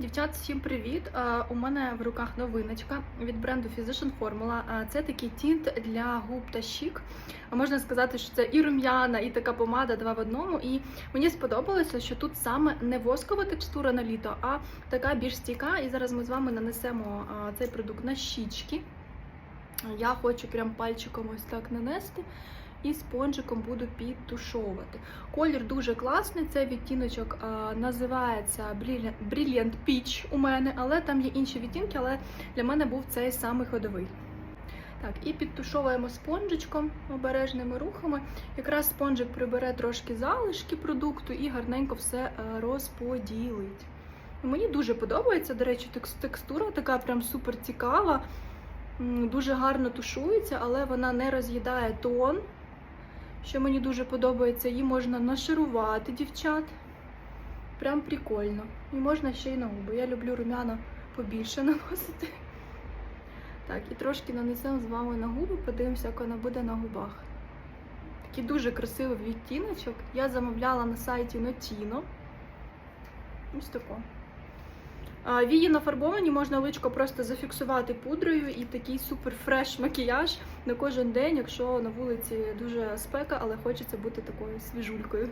Дівчат, всім привіт! Е, У мене в руках новиночка від бренду Physician Formula. Е, Це такий тінт для губ та щік. Можна сказати, що це і рум'яна, і така помада два в одному. І мені сподобалося, що тут саме не воскова текстура на літо, а така більш стійка. І зараз ми з вами нанесемо е, цей продукт на щічки. Я хочу прям пальчиком ось так нанести. І спонжиком буду підтушовувати. Колір дуже класний. Цей відтіночок а, називається Brilliant, Peach у мене, але там є інші відтінки, але для мене був цей самий ходовий. Так, і підтушовуємо спонжичком обережними рухами. Якраз спонжик прибере трошки залишки продукту і гарненько все е, розподілить. Мені дуже подобається, до речі, текстура така прям супер цікава. Дуже гарно тушується, але вона не роз'їдає тон що мені дуже подобається, її можна нашарувати, дівчат. Прям прикольно. І можна ще й на губи. Я люблю румяна побільше наносити. Так, і трошки нанесемо з вами на губи, подивимося, як вона буде на губах. Такий дуже красивий відтіночок. Я замовляла на сайті Notino. Ось тако. Вії нафарбовані, можна личко просто зафіксувати пудрою і такий супер фреш макіяж на кожен день, якщо на вулиці дуже спека, але хочеться бути такою свіжулькою.